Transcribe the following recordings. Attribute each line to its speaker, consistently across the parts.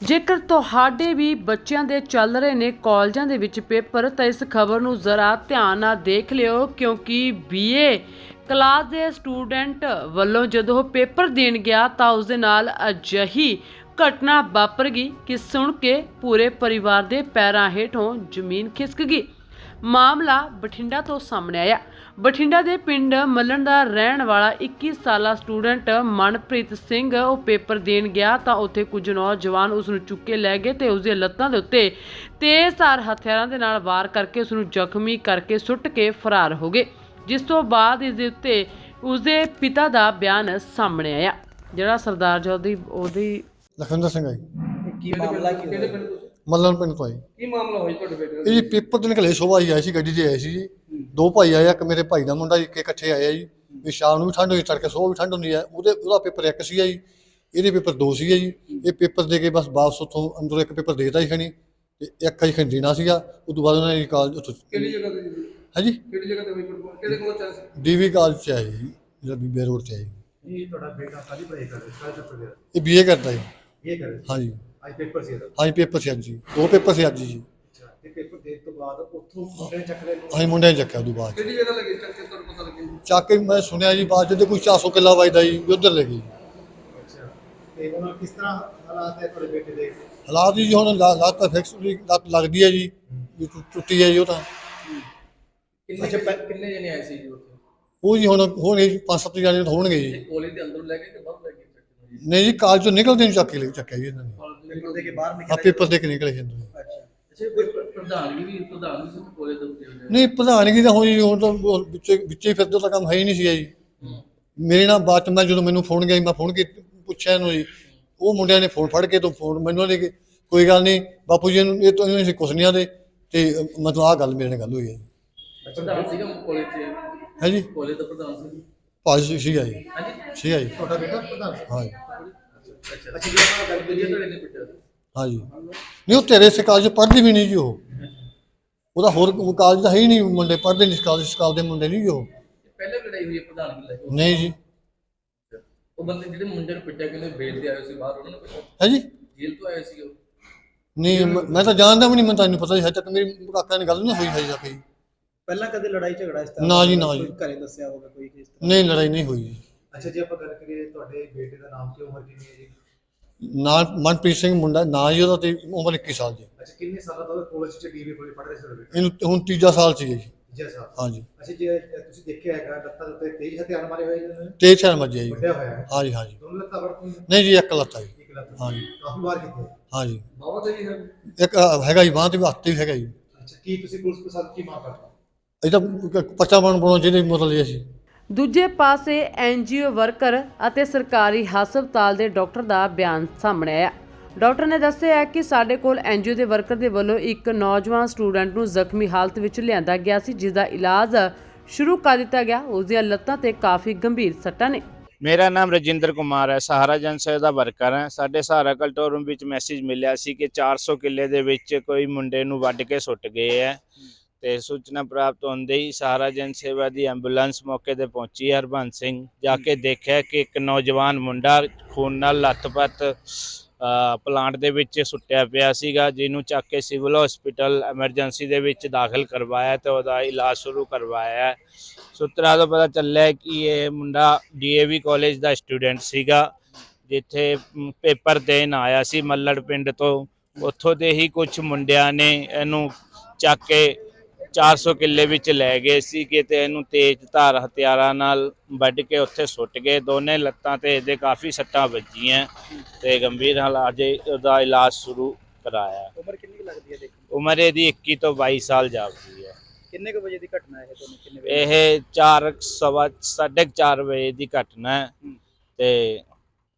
Speaker 1: ਜੇਕਰ ਤੁਹਾਡੇ ਵੀ ਬੱਚਿਆਂ ਦੇ ਚੱਲ ਰਹੇ ਨੇ ਕਾਲਜਾਂ ਦੇ ਵਿੱਚ ਪੇਪਰ, ਤਾਂ ਇਸ ਖਬਰ ਨੂੰ ਜ਼ਰਾ ਧਿਆਨ ਨਾਲ ਦੇਖ ਲਿਓ, ਕਿਉਂਕਿ ਬੀਏ ਕਲਾਸ ਦੇ ਸਟੂਡੈਂਟ ਵੱਲੋਂ ਜਦੋਂ ਉਹ ਪੇਪਰ ਦੇਣ ਗਿਆ, ਤਾਂ ਉਸ ਦੇ ਨਾਲ ਅਜਿਹੀ ਘਟਨਾ ਵਾਪਰ ਗਈ ਕਿ ਸੁਣ ਕੇ ਪੂਰੇ ਪਰਿਵਾਰ ਦੇ ਪੈਰਾਂ ਹੇਠੋਂ ਜ਼ਮੀਨ ਖਿਸਕ ਗਈ। ਮਾਮਲਾ ਬਠਿੰਡਾ ਤੋਂ ਸਾਹਮਣੇ ਆਇਆ। ਬਠਿੰਡਾ ਦੇ ਪਿੰਡ ਮੱਲਣ ਦਾ ਰਹਿਣ ਵਾਲਾ 21 ਸਾਲਾ ਸਟੂਡੈਂਟ ਮਨਪ੍ਰੀਤ ਸਿੰਘ ਉਹ ਪੇਪਰ ਦੇਣ ਗਿਆ ਤਾਂ ਉੱਥੇ ਕੁਝ ਨੌਜਵਾਨ ਉਸ ਨੂੰ ਚੁੱਕ ਕੇ ਲੈ ਗਏ ਤੇ ਉਸ ਦੀਆਂ ਲੱਤਾਂ ਦੇ ਉੱਤੇ ਤੇਜ਼ਧਾਰ ਹਥਿਆਰਾਂ ਦੇ ਨਾਲ ਵਾਰ ਕਰਕੇ ਉਸ ਨੂੰ ਜ਼ਖਮੀ ਕਰਕੇ ਸੁੱਟ ਕੇ ਫਰਾਰ ਹੋ ਗਏ ਜਿਸ ਤੋਂ ਬਾਅਦ ਇਸ ਦੇ ਉੱਤੇ ਉਸ ਦੇ ਪਿਤਾ ਦਾ ਬਿਆਨ ਸਾਹਮਣੇ ਆਇਆ। ਜਿਹੜਾ ਸਰਦਾਰ ਜੀ ਉਹਦੀ ਉਹਦੀ
Speaker 2: ਲਖਵਿੰਦਰ ਸਿੰਘ ਆਈ
Speaker 3: ਕੀ ਮਾਮਲਾ ਕੀ
Speaker 4: ਕਿਹੜੇ
Speaker 3: ਹੋਇਆ
Speaker 4: ਪਿੰਡ ਤੋਂ?
Speaker 2: ਮੱਲਣ ਪਿੰਡ ਤੋਂ
Speaker 4: ਕੀ ਮਾਮਲਾ ਹੋਇਆ ਤੁਹਾਡੇ ਬੇਟੇ ਦਾ?
Speaker 2: ਇਹ ਜੀ ਪੇਪਰ ਤੋਂ ਨਿਕਲੇ ਸੁਬਾਹ ਹੀ ਆਏ ਸੀ ਗੱਡੀ 'ਚ ਆਏ ਸੀ ਜੀ। ਦੋ ਭਾਈ ਆਏ ਇੱਕ ਮੇਰੇ ਭਾਈ ਦਾ ਮੁੰਡਾ ਜੀ ਕਿ ਇਕੱਠੇ ਆਏ ਆ ਜੀ। ਵੀ ਸ਼ਾਮ ਨੂੰ ਵੀ ਠੰਡ ਹੋਈ ਤੜਕੇ ਸਵੇਰ ਵੀ ਠੰਡ ਹੁੰਦੀ ਹੈ ਉਹਦੇ ਉਹਦਾ ਪੇਪਰ ਇੱਕ ਸੀਗਾ ਜੀ ਇਹਦੇ ਪੇਪਰ ਦੋ ਸੀਗੇ ਜੀ। ਇਹ ਪੇਪਰ ਦੇ ਕੇ ਬਸ ਵਾਪਸ ਉੱਥੋਂ ਅੰਦਰੋਂ ਇੱਕ ਪੇਪਰ ਦੇਤਾ ਹੀ ਖਣੀ ਤੇ ਇੱਕ ਹੀ ਖਣੀ ਦੇਣਾ ਸੀਗਾ। ਉਸ ਤੋਂ ਬਾਅਦ ਉਹਨਾਂ ਨੇ ਕਾਲਜ ਉੱਥੋਂ
Speaker 4: ਕਿਹੜੀ ਜਗ੍ਹਾ ਤੇ ਜੀ?
Speaker 2: ਹਾਂਜੀ?
Speaker 4: ਕਿਹੜੀ ਜਗ੍ਹਾ ਤੇ ਹੋਈ ਫੁੱਟਬਾਲ ਕਿਹੜੇ ਕੋਲ ਚੱਲ ਸੀ?
Speaker 2: ਡੀਵੀ ਕਾਲਜ 'ਚ ਆਏ ਜੀ ਜਿਹੜਾ ਬੀਬੀ ਰੋਡ 'ਤੇ ਆਏ ਜੀ।
Speaker 3: ਇਹ ਤੁਹਾਡਾ ਬੇਟਾ ਕਾਹਦੀ ਪੜ੍ਹਾਈ ਕਰ ਰਿਹਾ ਹੈ ਪੇਪਰ ਦੇ
Speaker 2: ਇਹ ਬੀਏ ਕਰਦਾ ਜੀ।
Speaker 3: ਇਹ ਕਰ ਰਿਹਾ
Speaker 2: ਹਾਂਜੀ।
Speaker 3: ਅੱਜ ਪੇਪਰ ਸੀ ਇਹਦਾ।
Speaker 2: ਹਾਂਜੀ ਪੇਪਰ ਸੀ ਅੱਜ ਜੀ ਦੋ ਪੇਪਰ ਸੀ ਅੱਜ ਜੀ।
Speaker 3: ਅੱਛਾ ਤੇ ਪੇਪਰ ਦੇਣ ਤੋਂ ਬਾਅਦ ਉੱਥੋਂ ਮੁੰਡੇ ਨੇ ਚੱਕ ਲਿਆ ਇਹਨੂੰ
Speaker 2: ਅਸੀਂ ਮੁੰਡਿਆਂ ਨੇ ਚੱਕਿਆ ਉਦੋਂ ਬਾਅਦ 'ਚ।
Speaker 4: ਕਿਹੜੀ ਜਗ੍ਹਾ ਲੱਗੀ? ਚੱਲ ਕੇ ਤੁਹਾਨੂੰ ਪਤਾ ਲੱਗਿਆ ਜੀ
Speaker 2: ਚੱਕ ਕੇ ਮੈਂ ਸੁਣਿਆ ਜੀ ਬਾਅਦ ਜਦੋਂ ਕੋਈ 400 ਕਿੱਲਾ ਵੱਜਦਾ ਜੀ ਵੀ ਉੱਧਰ ਲੈ ਗਈ
Speaker 3: ਅੱਛਾ ਤੇ ਉਹਨਾਂ ਕਿਸ ਤਰ੍ਹਾਂ ਹਾਲਾਤ ਹੈ ਤੁਹਾਡੇ ਬੇਟੇ ਦੇ?
Speaker 2: ਹਾਲਾਤ ਜੀ ਹੁਣ ਲਾ- ਲੱਤ ਫਿਕਸ ਦੀ ਲੱਤ ਲੱਗਦੀ ਹੈ ਜੀ ਵੀ ਟੁ- ਟੁੱਟੀ ਹੈ ਜੀ ਉਹ ਤਾਂ।
Speaker 4: ਕਿੰਨੇ
Speaker 3: ਅੱਛਾ, ਪਹਿ-
Speaker 4: ਕਿੰਨੇ ਜਣੇ ਆਏ ਸੀ ਜੀ ਉੱਥੇ?
Speaker 2: ਉਹ ਜੀ ਹੁਣ ਹੋਣਗੇ ਜੀ ਪੰਜ ਸੱਤ ਜਾਣੇ ਹੋਣਗੇ ਜੀ।
Speaker 4: ਕਾਲਜ ਦੇ ਅੰਦਰ ਲੈ ਕੇ ਕਿ ਬਾਹਰ ਲੈ
Speaker 2: ਨਹੀਂ ਜੀ ਕਾਲਜ ਤੋਂ ਨਿਕਲਦੇ ਨੂੰ ਚੱਕ ਕੇ ਲੈ ਚੱਕਿਆ ਜੀ ਇਹਨਾਂ ਨੇ।
Speaker 3: ਪੇਪਰ ਦੇ ਕੇ ਬਾਹਰ
Speaker 2: ਆ
Speaker 3: ਨਿਕਲਿਆ
Speaker 2: ਪੇਪਰ ਦੇ ਕੇ ਨਿਕਲੇ ਸੀ ਅੰਦਰੋਂ।
Speaker 3: ਅੱਛਾ।
Speaker 4: ਅੱਛਾ ਕੋਈ ਪ੍ਰ- ਪ੍ਰਧਾਨਗੀ ਵੀ ਪ੍ਰਧਾਨ ਵੀ ਕਾਲਜ ਦੇ ਉੱਤੇ ਹੋਇਆ
Speaker 2: ਨਹੀਂ ਪ੍ਰਧਾਨਗੀ ਤਾਂ ਹੋਈ ਹੁਣ ਤਾਂ ਉਹ ਵਿੱਚੇ ਵਿੱਚੇ ਹੀ ਫਿਰਦੇ ਤਾਂ ਕੰਮ ਹੈ ਹੀ ਨਹੀਂ ਸੀ ਜੀ। ਮੇਰੇ ਨਾਲ ਬਾਅਦ ਚ ਮੈਂ ਜਦੋਂ ਮੈਨੂੰ ਫੋਨ ਗਿਆ ਜੀ, ਮੈਂ ਫੋਨ ਕੀ ਪੁੱਛਿਆ ਇਹਨੂੰ ਜੀ। ਉਹ ਮੁੰਡਿਆਂ ਨੇ ਫੋਨ ਫੜ ਕੇ ਤੋਂ ਫੋਨ ਮੈਨੂੰ ਲੈ ਕੇ ਕੋਈ ਗੱਲ ਨਹੀਂ ਬਾਪੂ ਜੀ ਨੂੰ ਇਹ ਤੋਂ ਇਹਨਾਂ ਕੁਛ ਨਹੀਂ ਆਦੇ ਤੇ ਮਤਲਬ ਆ ਗੱਲ ਮੇਰੇ ਨਾਲ ਗੱਲ ਹੋਈ ਹੈ ਜੀ।
Speaker 4: ਪ੍ਰਧਾਨ ਸੀਗਾ ਕਾਲਜ ਚ।
Speaker 2: ਹੈ ਜੀ।
Speaker 4: ਕਾਲਜ ਦਾ ਪ੍ਰਧਾਨ ਸੀ
Speaker 2: ਭਾਜੀ ਸੀਗਾ ਜੀ।
Speaker 4: ਹਾਂਜੀ।
Speaker 2: ਸੀਗਾ ਜੀ।
Speaker 3: ਤੁਹਾਡਾ ਬੇਟਾ ਪ੍ਰਧਾਨ ਸੀ?
Speaker 2: ਹਾਂ ਜੀ।
Speaker 4: ਅੱਛਾ ਜੀ ਆਪਾਂ ਗੱਲ ਕਰੀਏ ਤੁਹਾਡੇ ਨੇ ਪਿੱਛੇ
Speaker 2: ਹਾਂ ਜੀ। ਨਹੀਂ ਉਹ ਤੇਰੇ ਸੇ ਕਾਲਜ ਪੜ੍ਹਦੀ ਵੀ ਨਹੀਂ ਜੀ ਉਹ। ਉਹਦਾ ਹੋਰ ਕਾਲਜ ਤਾਂ ਹੈ ਹੀ ਨਹੀਂ ਮੁੰਡੇ ਪੜ੍ਹਦੇ ਨਹੀਂ ਕਾਲਜ ਕਾਲਜ ਦੇ ਮੁੰਡੇ ਨਹੀਂ ਜੀ ਉਹ।
Speaker 4: ਪਹਿਲੇ ਲੜਾਈ ਹੋਈ ਹੈ ਪ੍ਰਧਾਨਗੀ ਲੈ ਕੇ
Speaker 2: ਨਹੀਂ ਜੀ।
Speaker 4: ਉਹ ਬੰਦੇ ਜਿਹੜੇ ਮੁੰਡੇ ਨੂੰ ਪਿੱਟਿਆ ਕਹਿੰਦੇ ਬੇਲ ਤੇ ਆਏ ਸੀ ਬਾਹਰ ਉਹਨਾਂ ਨੂੰ ਪਿੱਟਿਆ
Speaker 2: ਹੈ ਜੀ।
Speaker 4: ਜੇਲ੍ਹ ਤੋਂ ਆਏ ਸੀ ਉਹ?
Speaker 2: ਨਹੀਂ ਮ- ਮੈਂ ਤਾਂ ਜਾਣਦਾ ਵੀ ਨਹੀਂ ਮੈਨੂੰ ਤਾਂ ਨਹੀਂ ਪਤਾ ਹਜੇ ਤੱਕ ਮੇਰੀ ਕਾਕਾ ਨਾਲ ਗੱਲ ਨਹੀਂ ਹੋਈ ਹਜੇ ਤੱਕ। ਜੀ
Speaker 3: ਪਹਿਲਾਂ ਕਦੇ ਲੜਾਈ ਝਗੜਾ ਇਸ
Speaker 2: ਨਾ ਜੀ, ਨਾ ਜੀ।
Speaker 3: ਕੋਈ ਘਰੇ ਦੱਸਿਆ ਹੋਵੇ ਕੋਈ ਇਸ ਤਰ੍ਹਾਂ
Speaker 2: ਨਹੀਂ ਲੜਾਈ ਨਹੀਂ ਹੋਈ ਜੀ।
Speaker 3: ਅੱਛਾ ਜੇ ਆਪਾਂ ਗੱਲ ਕਰੀਏ ਤੁਹਾਡੇ ਬੇਟੇ ਦਾ ਨਾਮ ਤੇ ਉਮਰ ਕਿੰਨੀ ਹੈ ਜੀ?
Speaker 2: ਨਾਂ ਮਨਪ੍ਰੀਤ ਸਿੰਘ ਮੁੰਡਾ ਨਾਂ ਜੀ ਉਹਦਾ ਤੇ ਉਮਰ 21 ਸਾਲ ਦੀ
Speaker 3: ਅੱਛਾ ਕਿੰਨੇ ਸਾਲਾਂ ਤੋਂ ਕਾਲਜ ਚ ਡੀਵੀ ਕੋਲੇ ਪੜ੍ਹ ਰਹੇ ਸੀ ਤੁਹਾਡੇ ਬੇਟੇ?
Speaker 2: ਇਹਨੂੰ ਹੁਣ ਤੀਜਾ ਸਾਲ ਚ ਜੀ
Speaker 3: ਜੀ ਸਾਹਿਬ
Speaker 2: ਹਾਂਜੀ।
Speaker 3: ਅੱਛਾ ਜੇ ਤੁਸੀਂ ਦੇਖਿਆ ਹੈਗਾ ਲੱਤਾਂ ਦੇ ਉੱਤੇ ਤੇਜ਼ ਹਥਿਆਰ ਮਾਰੇ ਹੋਏ ਨੇ?
Speaker 2: ਤੇ ਛੜ ਮੱਜਿਆ ਜੀ।
Speaker 3: ਵੱਡਿਆ ਹੋਇਆ ਹੈ?
Speaker 2: ਹਾਂਜੀ ਹਾਂਜੀ।
Speaker 3: ਦੋਨੋਂ ਲੱਤਾਂ ਵੜਤੀਆਂ
Speaker 2: ਨਹੀਂ ਜੀ ਇੱਕ ਲੱਤ ਜੀ।
Speaker 3: ਇੱਕ ਲੱਤ।
Speaker 2: ਹਾਂਜੀ।
Speaker 3: ਕਾਫੀ ਵਾਰ ਕੀਤੇ
Speaker 2: ਹਾਂਜੀ।
Speaker 4: ਬਹੁਤ ਹੀ ਹੈ
Speaker 2: ਇੱਕ ਅ, ਹੈਗਾ ਜੀ ਬਾਂਹ ਤੇ ਵੀ ਹੱਥ ਤੇ ਵੀ ਹੈਗਾ ਜੀ।
Speaker 3: ਅੱਛਾ ਕੀ ਤੁਸੀਂ ਪੁਲਿਸ ਪ੍ਰਸ਼ਾਸਨ ਕੀ ਮੰਗ ਕਰਦੇ ਹੋ?
Speaker 2: ਇਹ ਤਾਂ ਪੱਚਾ ਬਣ ਬਣੋ ਜਿਹਦੇ ਮਤਲਬ ਇਹ ਸੀ।
Speaker 1: ਦੂਜੇ ਪਾਸੇ ਐਨਜੀਓ ਵਰਕਰ ਅਤੇ ਸਰਕਾਰੀ ਹਸਪਤਾਲ ਦੇ ਡਾਕਟਰ ਦਾ ਬਿਆਨ ਸਾਹਮਣੇ ਆਇਆ। ਡਾਕਟਰ ਨੇ ਦੱਸਿਆ ਕਿ ਸਾਡੇ ਕੋਲ ਐਨਜੀਓ ਦੇ ਵਰਕਰ ਦੇ ਵੱਲੋਂ ਇੱਕ ਨੌਜਵਾਨ ਸਟੂਡੈਂਟ ਨੂੰ ਜ਼ਖਮੀ ਹਾਲਤ ਵਿੱਚ ਲਿਆਂਦਾ ਗਿਆ ਸੀ ਜਿਸ ਦਾ ਇਲਾਜ ਸ਼ੁਰੂ ਕਰ ਦਿੱਤਾ ਗਿਆ। ਉਸ ਦੀਆਂ ਲੱਤਾਂ ਤੇ ਕਾਫੀ ਗੰਭੀਰ ਸੱਟਾਂ ਨੇ।
Speaker 5: ਮੇਰਾ ਨਾਮ ਰਜਿੰਦਰ ਕੁਮਾਰ ਹੈ ਸਹਾਰਾ ਜਨਸੇਵਾ ਦਾ ਵਰਕਰ ਹਾਂ। ਸਾਡੇ ਸਹਾਰਾ ਕਲਟੋਰਮ ਵਿੱਚ ਮੈਸੇਜ ਮਿਲਿਆ ਸੀ ਕਿ 400 ਕਿੱਲੇ ਦੇ ਵਿੱਚ ਕੋਈ ਮੁੰਡੇ ਨੂੰ ਵੱਢ ਕੇ ਸੁੱਟ ਗਏ ਹੈ। ਤੇ ਸੂਚਨਾ ਪ੍ਰਾਪਤ ਹੁੰਦੇ ਹੀ ਸਹਾਰਾ ਜਨਸੇਵਾ ਦੀ ਐਂਬੂਲੈਂਸ ਮੌਕੇ ਤੇ ਪਹੁੰਚੀ ਹਰਬੰਸ ਸਿੰਘ। ਜਾ ਕੇ ਦੇਖਿਆ ਕਿ ਇੱਕ ਨੌਜਵਾਨ ਮੁੰਡਾ ਖੂਨ ਨਾਲ ਲੱਥਪੱਥ ਅ, ਪਲਾਂਟ ਦੇ ਵਿੱਚ ਸੁੱਟਿਆ ਪਿਆ ਸੀਗਾ ਜਿਹਨੂੰ ਚੱਕ ਕੇ ਸਿਵਲ ਹਸਪੀਟਲ ਐਮਰਜੈਂਸੀ ਦੇ ਵਿੱਚ ਦਾਖਲ ਕਰਵਾਇਆ ਤੇ ਉਹਦਾ ਇਲਾਜ ਸ਼ੁਰੂ ਕਰਵਾਇਆ ਸੂਤਰਾਂ ਤੋਂ ਪਤਾ ਚੱਲਿਆ ਕਿ ਇਹ ਮੁੰਡਾ ਡੀਏਵੀ ਕਾਲਜ ਦਾ ਸਟੂਡੈਂਟ ਸੀਗਾ ਜਿੱਥੇ ਪੇਪਰ ਦੇਣ ਆਇਆ ਸੀ ਮੱਲੜ ਪਿੰਡ ਤੋਂ। ਉੱਥੋਂ ਦੇ ਹੀ ਕੁਝ ਮੁੰਡਿਆਂ ਨੇ ਇਹਨੂੰ ਚੱਕ ਕੇ 400 ਕਿੱਲੇ ਵਿੱਚ ਲੈ ਗਏ ਸੀ ਕਿ ਤੇ ਇਹਨੂੰ ਤੇਜ਼ ਧਾਰ ਹਥਿਆਰਾਂ ਨਾਲ ਵੱਢ ਕੇ ਉੱਥੇ ਸੁੱਟ ਗਏ। ਦੋਨੇ ਲੱਤਾਂ ਤੇ ਇਹਦੇ ਕਾਫੀ ਸੱਟਾਂ ਵੱਜੀਆਂ ਤੇ ਗੰਭੀਰ ਹਾਲਾਤ 'ਚ ਉਹਦਾ ਇਲਾਜ ਸ਼ੁਰੂ ਕਰਾਇਆ।
Speaker 3: ਉਮਰ ਕਿੰਨੀ ਲੱਗਦੀ ਹੈ ਦੇਖੋ
Speaker 5: ਉਮਰ ਇਹਦੀ 21 ਤੋਂ 22 ਸਾਲ ਜਾਪਦੀ ਹੈ।
Speaker 3: ਕਿੰਨੇ ਕੁ ਵਜੇ ਦੀ ਘਟਨਾ ਹੈ ਤੁਹਾਨੂੰ ਕਿੰਨੇ ਵਜੇ
Speaker 5: ਇਹ 4 ਸਵਾ ਸਾਢੇ ਕੁ ਚਾਰ ਵਜੇ ਦੀ ਘਟਨਾ ਹੂੰ। ਤੇ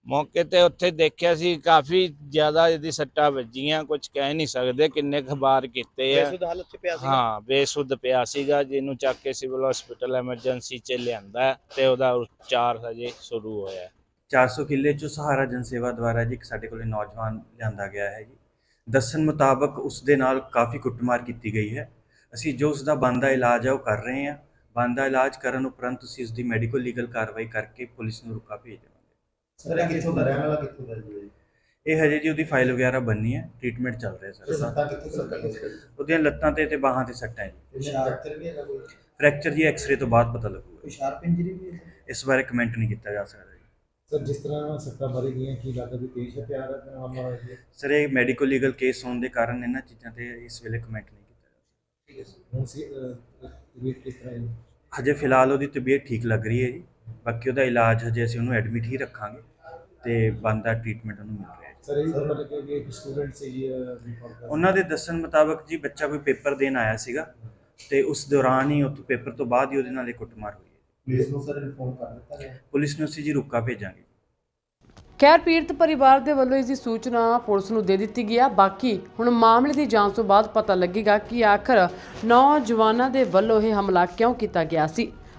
Speaker 5: ਮੌਕੇ ਤੇ ਉੱਥੇ ਦੇਖਿਆ ਸੀ ਕਾਫੀ ਜ਼ਿਆਦਾ ਇਹਦੀ ਸੱਟਾਂ ਵੱਜੀਆਂ ਕੁਝ ਕਹਿ ਨਹੀਂ ਸਕਦੇ ਕਿੰਨੇ ਖਬਾਰ ਕੀਤੇ ਆ।
Speaker 3: ਬੇਸੁੱਧ ਹਾਲਤ ਚ ਪਿਆ ਸੀ
Speaker 5: ਹਾਂ ਬੇਸੁੱਧ ਪਿਆ ਸੀਗਾ ਜਿਹਨੂੰ ਚੱਕ ਕੇ ਸਿਵਲ ਹਸਪੀਟਲ ਐਮਰਜੈਂਸੀ 'ਚ ਲਿਆਂਦਾ ਹੈ ਤੇ ਉਹਦਾ ਉਪਚਾਰ ਹਜੇ ਸ਼ੁਰੂ ਹੋਇਆ ਹੈ।
Speaker 6: 400 ਕਿੱਲੇ ਚੋਂ ਸਹਾਰਾ ਜਨਸੇਵਾ ਦੁਆਰਾ ਜੀ ਇੱਕ ਸਾਡੇ ਕੋਲੇ ਨੌਜਵਾਨ ਲਿਆਂਦਾ ਗਿਆ ਹੈ ਜੀ। ਦੱਸਣ ਮੁਤਾਬਕ ਉਸ ਦੇ ਨਾਲ ਕਾਫੀ ਕੁੱਟਮਾਰ ਕੀਤੀ ਗਈ ਹੈ। ਅਸੀਂ ਜੋ ਉਸ ਦਾ ਬੰਦਾ ਇਲਾਜ ਹੈ ਉਹ ਕਰ ਰਹੇ ਹਾਂ। ਬੰਦਾ ਇਲਾਜ ਕਰਨ ਉਪਰੰਤ ਅਸੀਂ ਉਸ ਦੀ ਮੈਡੀਕਲ ਲੀਗਲ ਕਾਰਵਾਈ ਕਰਕੇ ਪੁਲਿਸ ਨੂੰ ਰੁਕਾ ਭੇਜ।
Speaker 3: ਸਰ ਕਿੱਥੋਂ ਦਾ ਰਹਿਣ ਵਾਲਾ ਕਿੱਥੋਂ ਦਾ ਜੀ?
Speaker 6: ਇਹ ਹਜੇ ਜੀ ਉਹਦੀ ਫਾਈਲ ਵਗੈਰਾ ਬੰਨੀ ਹੈ ਟ੍ਰੀਟਮੈਂਟ ਚੱਲ ਰਿਹਾ ਸਰ।
Speaker 3: ਸੱਟਾਂ ਕਿੱਥੇ ਲੱਗੀਆਂ ਸੀ
Speaker 6: ਉਹਦੀਆਂ ਲੱਤਾਂ ਤੇ ਤੇ ਬਾਹਾਂ ਤੇ ਸੱਟਾਂ ਹੈ ਜੀ।
Speaker 3: ਸ਼ਾਰਪ ਵੀ ਹੈਗਾ ਕੋਈ?
Speaker 6: ਫ੍ਰੈਕਚਰ ਜੀ ਐਕਸ-ਰੇ ਤੋਂ ਬਾਅਦ ਪਤਾ ਲੱਗੂਗਾ।
Speaker 3: ਕੋਈ ਸ਼ਾਰਪ ਇੰਜਰੀ ਵੀ ਹੈ?
Speaker 6: ਇਸ ਬਾਰੇ ਕਮੈਂਟ ਨਹੀਂ ਕੀਤਾ ਜਾ ਸਕਦਾ ਜੀ।
Speaker 3: ਸਰ ਜਿਸ ਤਰ੍ਹਾਂ ਸੱਟਾਂ ਮਾਰੀ ਗਈਆਂ ਕੀ ਲੱਗਦਾ ਵੀ ਤੇਜ਼ ਹਥਿਆਰ ਦਾ ਮਾਮਲਾ ਹੋਇਆ ਜੀ
Speaker 6: ਸਰ ਇਹ ਮੈਡੀਕਲ ਲੀਗਲ ਕੇਸ ਹੋਣ ਦੇ ਕਾਰਨ ਇਹਨਾਂ ਚੀਜ਼ਾਂ ਤੇ ਇਸ ਵੇਲੇ ਕਮੈਂਟ ਨਹੀਂ ਕੀਤਾ ਜਾ
Speaker 3: ਹੁਣ ਸੀ ਤਬੀਅਤ ਕਿਸ ਤਰ੍ਹਾਂ ਹੈ?
Speaker 6: ਸਕਦਾ ਹਜੇ ਫਿਲਹਾਲ ਉਹਦੀ ਤਬੀਅਤ ਠੀਕ ਲੱਗ ਰਹੀ ਹੈ ਜੀ। ਬਾਕੀ ਉਹਦਾ ਇਲਾਜ ਹਜੇ ਅਸੀਂ ਉਹਨੂੰ ਐਡਮਿਟ ਹੀ ਰੱਖਾਂਗੇ ਤੇ ਬੰਦਾ ਟ੍ਰੀਟਮੈਂਟ ਉਹਨੂੰ ਮਿਲ ਰਿਹਾ ਹੈ।
Speaker 3: ਸਰ ਇਹ ਵੀ ਪਤਾ ਲੱਗਿਆ ਕਿ ਇੱਕ ਸਟੂਡੈਂਟ ਸੀ ਜੀ ਰਿਪੋਰਟ
Speaker 6: ਉਹਨਾਂ ਦੇ ਦੱਸਣ ਮੁਤਾਬਕ ਜੀ ਬੱਚਾ ਕੋਈ ਪੇਪਰ ਦੇਣ ਆਇਆ ਸੀਗਾ ਤੇ ਉਸ ਦੌਰਾਨ ਹੀ ਉਹ ਪੇਪਰ ਤੋਂ ਬਾਅਦ ਹੀ ਉਹਦੇ ਨਾਲ ਇਹ ਕੁੱਟਮਾਰ ਹੋਈ ਹੈ।
Speaker 3: ਪੁਲਿਸ ਨੂੰ ਸਰ ਇਨਫੋਰਮ ਕਰ ਦਿੱਤਾ ਗਿਆ?
Speaker 6: ਪੁਲਿਸ ਨੂੰ ਅਸੀਂ ਜੀ ਰੁਕਾ ਭੇਜਾਂਗੇ।
Speaker 1: ਖੈਰ ਪੀੜਤ ਪਰਿਵਾਰ ਦੇ ਵੱਲੋਂ ਇਸ ਦੀ ਸੂਚਨਾ ਪੁਲਿਸ ਨੂੰ ਦੇ ਦਿੱਤੀ ਗਈ ਹੈ ਬਾਕੀ ਹੁਣ ਮਾਮਲੇ ਦੀ ਜਾਂਚ ਤੋਂ ਬਾਅਦ ਪਤਾ ਲੱਗੇਗਾ ਕਿ ਆਖਰ ਨੌਜਵਾਨਾਂ ਦੇ ਵੱਲੋਂ ਇਹ ਹਮਲਾ ਕਿਉਂ ਕੀਤਾ ਗਿਆ ਸੀ।